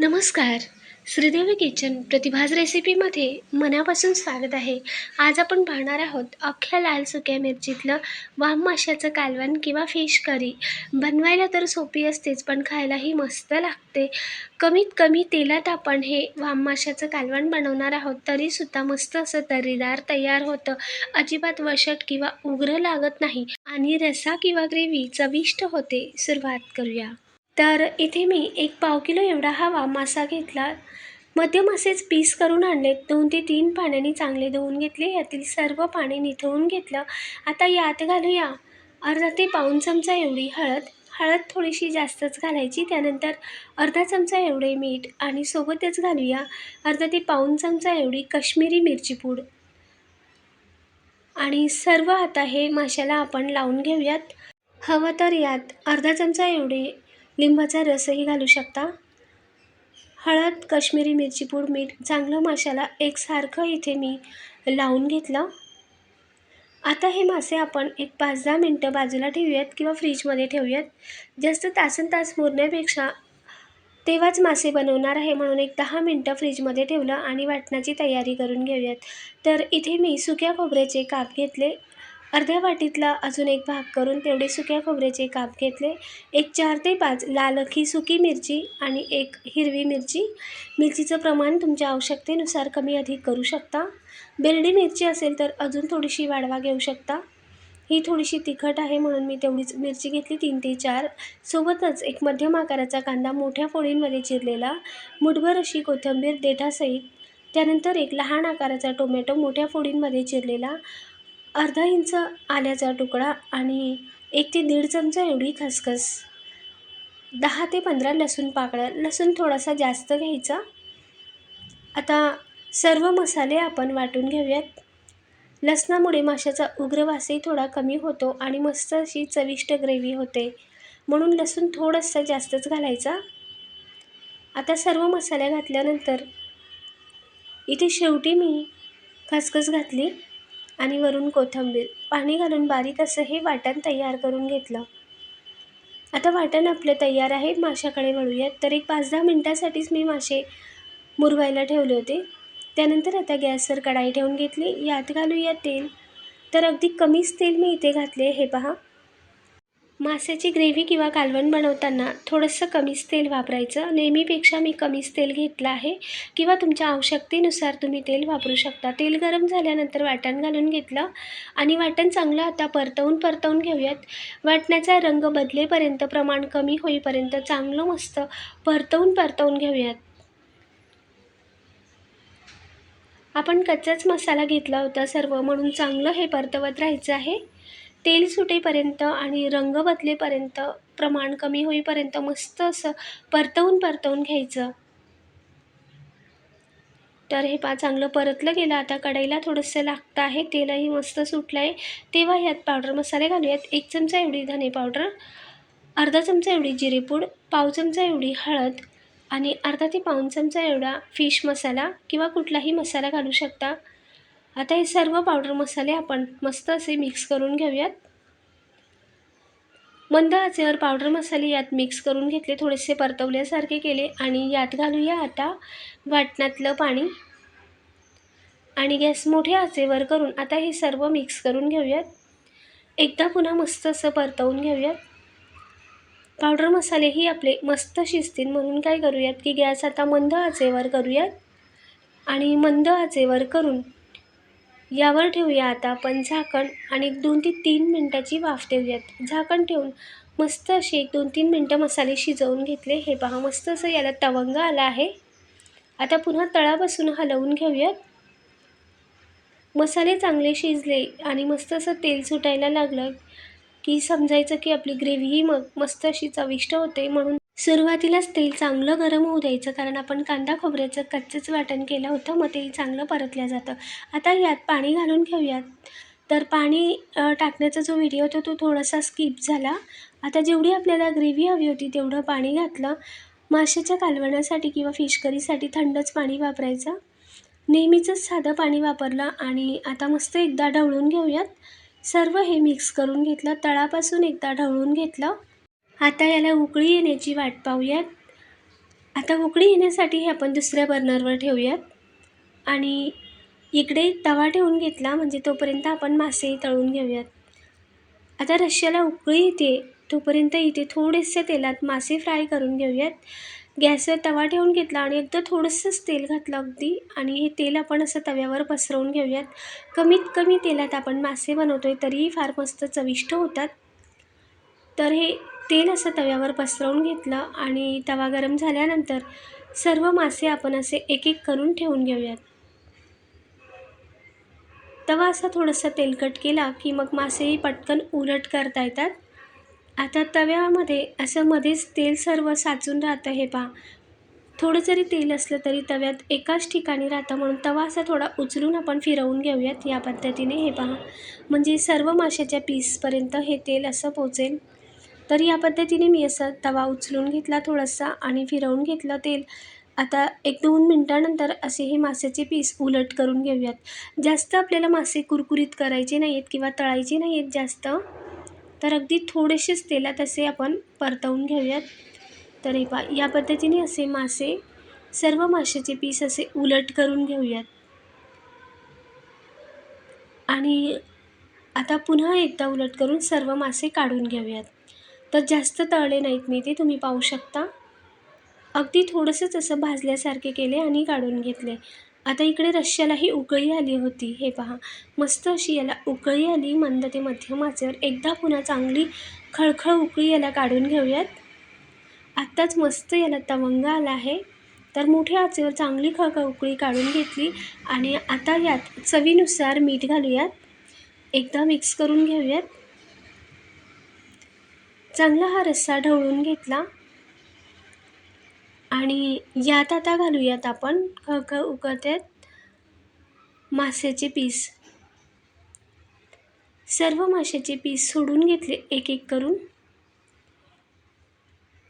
नमस्कार. श्रीदेवी किचन प्रतिभाज रेसिपीमध्ये मनापासून स्वागत आहे. आज आपण पाहणार आहोत अख्ख्या लाल सुक्या मिरचीतलं वाम माशाचं कालवण किंवा फिश करी बनवायला तर सोपी असतेच पण खायलाही मस्त लागते. कमीत कमी तेलात आपण हे वाम माशाचं कालवण बनवणार आहोत तरीसुद्धा मस्त असं तर्रीदार तयार होतं. अजिबात वशट किंवा उग्र लागत नाही. आणि रसा किंवा ग्रेव्ही चविष्ट होते. सुरुवात करूया. तर इथे मी एक पाव किलो एवढा हवा मासा घेतला. मध्यम असेच पीस करून आणले दोन ते तीन पाण्याने चांगले धुवून घेतले. यातील सर्व पाणी निथळून घेतलं. आता यात घालूया. अर्धा ते पाऊण चमचा एवढी हळद. हळद थोडीशी जास्तच घालायची. त्यानंतर अर्धा चमचा एवढे मीठ आणि सोबतच घालूया अर्धा ते पाऊण चमचा एवढी कश्मीरी मिरची पूड. आणि सर्व आता हे माशाला आपण लावून घेऊयात. हवं तर यात अर्धा चमचा एवढे लिंबाचा रसही घालू शकता. हळद कश्मीरी मिरची पूड मीठ चांगलं माशाला एकसारखं इथे मी लावून घेतलं. आता हे मासे आपण एक पाच दहा मिनटं बाजूला ठेवूयात किंवा फ्रीजमध्ये ठेवूयात. जास्त तासन तास मुरण्यापेक्षा तेव्हाच मासे बनवणार आहे म्हणून एक दहा मिनटं फ्रीजमध्ये ठेवलं आणि वाटणाची तयारी करून घेऊयात. तर इथे मी सुक्या खोबऱ्याचे काप घेतले. अर्ध्या वाटीतला अजून एक भाग करून तेवढे सुक्या खोबऱ्याचे काप घेतले. एक चार ते पाच लालखी सुकी मिरची आणि एक हिरवी मिरची. मिरचीचं प्रमाण तुमच्या आवश्यकतेनुसार कमी अधिक करू शकता. बेरडी मिरची असेल तर अजून थोडीशी वाढवा घेऊ शकता. ही थोडीशी तिखट आहे म्हणून मी तेवढीच मिरची घेतली तीन ते चार. सोबतच एक मध्यम आकाराचा कांदा मोठ्या फोडींमध्ये चिरलेला. मुठभर अशी कोथिंबीर देठासहित. त्यानंतर एक लहान आकाराचा टोमॅटो मोठ्या फोडींमध्ये चिरलेला. अर्धा इंच आल्याचा तुकडा आणि एक ते दीड चमचा एवढी खसखस. दहा ते पंधरा लसूण पाकळ्या. लसूण थोडासा जास्त घ्यायचा. आता सर्व मसाले आपण वाटून घेऊयात. लसणामुळे माशाचा उग्रवासही थोडा कमी होतो आणि मस्त अशी चविष्ट ग्रेव्ही होते. म्हणून लसूण थोडंसं जास्तच घालायचा. आता सर्व मसाल्या घातल्यानंतर इथे शेवटी मी खसखस घातली. आणि वरून कोथिंबीर पाणी घालून बारीक असं हे वाटण तयार करून घेतलं. आता वाटण आपलं तयार आहे माशाकडे वळूयात. तर एक पाच दहा मिनटासाठीच मी मासे मुरवायला ठेवले होते. त्यानंतर आता गॅसवर कढाई ठेवून घेतली. यात घालूया तेल. तर अगदी कमीच तेल मी इथे घातले हे पहा. माशाची ग्रेव्ही किंवा कालवण बनवताना थोडंसं कमीच तेल वापरायचं. नेहमीपेक्षा मी कमीच तेल घेतलं आहे किंवा तुमच्या आवश्यकतेनुसार तुम्ही तेल वापरू शकता. तेल गरम झाल्यानंतर वाटण घालून घेतलं आणि वाटण चांगलं आता परतवून परतवून घेऊयात. वाटण्याचा रंग बदलेपर्यंत प्रमाण कमी होईपर्यंत चांगलं मस्त परतवून परतवून घेऊयात. आपण कच्चाच मसाला घेतला होता सर्व म्हणून चांगलं हे परतवत राहायचं आहे. तेल सुटेपर्यंत आणि रंग बदलेपर्यंत प्रमाण कमी होईपर्यंत मस्त असं परतवून परतवून घ्यायचं. तर हे पा चांगलं परतलं गेलं. आता कढईला थोडंसं लागतं आहे. तेलही मस्त सुटलं आहे तेव्हा ह्यात पावडर मसाले घालूयात. एक चमचा एवढी धने पावडर अर्धा चमचा एवढी जिरेपूड पाव चमचा एवढी हळद आणि अर्धा ते पाऊन चमचा एवढा फिश मसाला किंवा कुठलाही मसाला घालू शकता. आता हे सर्व पावडर मसाले आपण मस्त असे मिक्स करून घेऊयात. मंद आचेवर पावडर मसाले यात मिक्स करून घेतले थोडेसे परतवल्यासारखे केले आणि यात घालूया आता वाटणातलं पाणी. आणि गॅस मोठ्या आचेवर करून आता हे सर्व मिक्स करून घेऊयात. एकदा पुन्हा मस्त असं परतवून घेऊयात. पावडर मसालेही आपले मस्त शिजतील म्हणून काय करूयात की गॅस आता मंद आचेवर करूयात. आणि मंद आचेवर करून यावर ठेवूया आता आपण झाकण आणि एक दोन ते तीन मिनटाची वाफ देऊयात. झाकण ठेवून मस्त असे एक दोन तीन मिनटं मसाले शिजवून घेतले. हे पहा मस्त असं याला तवंग आला आहे. आता पुन्हा तळापासून हलवून घेऊयात. मसाले चांगले शिजले आणि मस्त असं तेल सुटायला लागलं की समजायचं की आपली ग्रेव्ही मग मस्त अशी चविष्ट होते म्हणून सुरुवातीलाच तेल चांगलं गरम होऊ द्यायचं कारण आपण कांदा खोबऱ्याचं कच्चंच वाटण केलं होतं मग तेल चांगलं परतलं जातं. आता यात पाणी घालून घेऊयात. तर पाणी टाकण्याचा जो व्हिडिओ होता तो थोडासा स्किप झाला. आता जेवढी आपल्याला ग्रेव्ही हवी होती तेवढं पाणी घातलं. माशाच्या कालवण्यासाठी किंवा फिश करीसाठी थंडच पाणी वापरायचं. नेहमीचंच साधं पाणी वापरलं आणि आता मस्त एकदा ढवळून घेऊयात. सर्व हे मिक्स करून घेतलं. तळापासून एकदा ढवळून घेतलं. आता याला उकळी येण्याची वाट पाहूयात. आता उकळी येण्यासाठी हे आपण दुसऱ्या बर्नरवर ठेवूयात. आणि इकडे तवा ठेवून घेतला म्हणजे तोपर्यंत आपण मासे तळून घेऊयात. आता रश्श्याला उकळी येते तोपर्यंत इथे थोडेसे तेलात मासे फ्राय करून घेऊयात. गॅसवर तवा ठेवून घेतला आणि एकदा थोडंसंच तेल घातलं अगदी. आणि हे तेल आपण असं तव्यावर पसरवून घेऊयात. कमीत कमी तेलात आपण मासे बनवतो आहे तरीही फार मस्त चविष्ट होतात. तर हे तेल असं तव्यावर पसरवून घेतलं आणि तवा गरम झाल्यानंतर सर्व मासे आपण असे एक एक करून ठेवून घेऊयात. तवा असा थोडंसं तेलकट केला की मग मासेही पटकन उलट करता येतात. आता तव्यामध्ये असं मध्येच तेल सर्व साचून राहतं हे पहा. थोडं जरी तेल असलं तरी तव्यात एकाच ठिकाणी राहतं म्हणून तवा असा थोडा उचलून आपण फिरवून घेऊयात या पद्धतीने हे पहा. म्हणजे सर्व माशाच्या पीसपर्यंत हे तेल असं पोचेल. तर या पद्धतीने मी असं तवा उचलून घेतला थोडासा आणि फिरवून घेतलं तेल. आता एक दोन मिनटानंतर असे हे माशाचे पीस उलट करून घेऊयात. जास्त आपल्याला मासे कुरकुरीत करायचे नाही आहेत किंवा तळायचे नाही आहेत जास्त तर अगदी थोडेसेच तेलात असे आपण परतवून घेऊयात. तर हे पा या पद्धतीने असे मासे सर्व माशाचे पीस असे उलट करून घेऊयात. आणि आता पुन्हा एकदा उलट करून सर्व मासे काढून घेऊयात. तर जास्त तळले नाहीत मी ते तुम्ही पाहू शकता. अगदी थोडंसंच असं भाजल्यासारखे केले आणि काढून घेतले. आता इकडे रश्श्यालाही उकळी आली होती. हे पहा मस्त अशी याला उकळी आली. मंद ते मध्यम आचेवर एकदा पुन्हा चांगली खळखळ उकळी याला काढून घेऊयात. आत्ताच मस्त याला तवंग आला आहे. तर मोठ्या आचेवर चांगली खळखळ उकळी काढून घेतली आणि आता यात चवीनुसार मीठ घालूयात. एकदा मिक्स करून घेऊयात. चांगला हा रस्सा ढवळून घेतला. आणि यात आता घालूयात आपण खळखळ उकळत्यात माशाचे पीस. सर्व माशाचे पीस सोडून घेतले एक एक करून.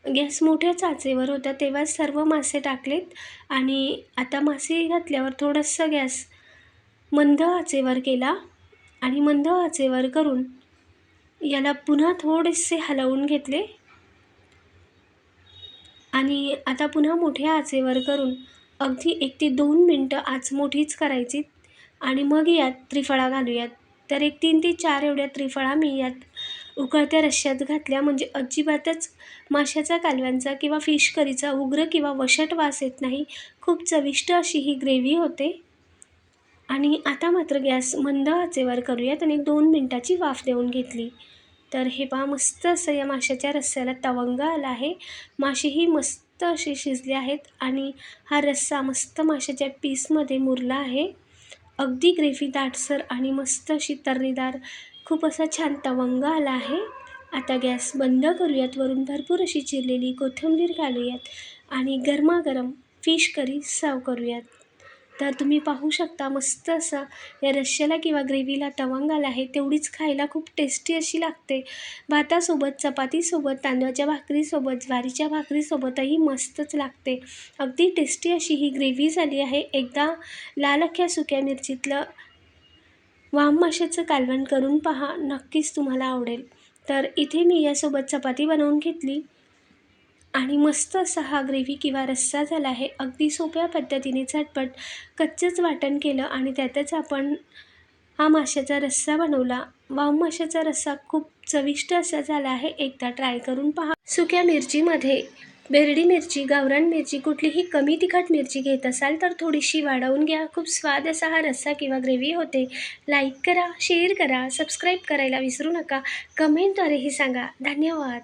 गॅस मोठ्या चाचेवर होता तेव्हा सर्व मासे टाकलेत आणि आता मासे घातल्यावर थोडंसं गॅस मंद आचेवर केला आणि मंद आचेवर करून याला पुन्हा थोडेसे हलवून घेतले. आणि आता पुन्हा मोठ्या आचेवर करून अगदी एक ते दोन मिनटं आच मोठीच करायची. आणि मग यात त्रिफळा घालूयात. तर एक तीन ते चार एवढ्या त्रिफळा मी यात उकळत्या रश्श्यात घातल्या. म्हणजे अजिबातच माशाचा कालव्यांचा किंवा फिश करीचा उग्र किंवा वशट वास येत नाही. खूप चविष्ट अशी ही ग्रेव्ही होते. आणि आता मात्र गॅस मंद आचेवर करूयात आणि दोन मिनटाची वाफ देऊन घेतली. तर हे पहा मस्त असं या माशाच्या रस्स्याला तवंग आला आहे. मासेही मस्त अशी शिजले आहेत आणि हा रस्सा मस्त माशाच्या पीसमध्ये मुरला आहे. अगदी ग्रेव्ही दाटसर आणि मस्त अशी तर्रीदार खूप असा छान तवंग आला आहे. आता गॅस बंद करूयात वरून भरपूर अशी चिरलेली कोथिंबीर घालूयात आणि गरमागरम फिश करी सर्व करूयात. तर तुम्ही पाहू शकता मस्त असा या रश्श्याला किंवा ग्रेव्हीला तवंगाला आहे तेवढीच खायला खूप टेस्टी अशी लागते. भातासोबत चपातीसोबत तांदळाच्या भाकरीसोबत ज्वारीच्या भाकरीसोबतही मस्तच लागते. अगदी टेस्टी अशी ही ग्रेव्ही झाली आहे. एकदा लाल अख्ख्या सुक्या मिरचीतलं वाम माशाचं कालवण करून पहा नक्कीच तुम्हाला आवडेल. तर इथे मी यासोबत चपाती बनवून घेतली. आणि मस्त असा हा ग्रेव्ही किंवा रस्सा झाला आहे. अगदी सोप्या पद्धतीने झटपट कच्चंच वाटण केलं आणि त्यातच आपण हा माशाचा रस्सा बनवला. वाम माशाचा रस्सा खूप चविष्ट असा झाला आहे. एकदा ट्राय करून पहा. सुक्या मिरचीमध्ये बेरडी मिरची गावरान मिरची कुठलीही कमी तिखट मिरची घेत असाल तर थोडीशी वाढवून घ्या. खूप स्वाद असा हा रस्सा किंवा ग्रेव्ही होते. लाईक करा शेअर करा सबस्क्राईब करायला विसरू नका. कमेंटद्वारेही सांगा. धन्यवाद.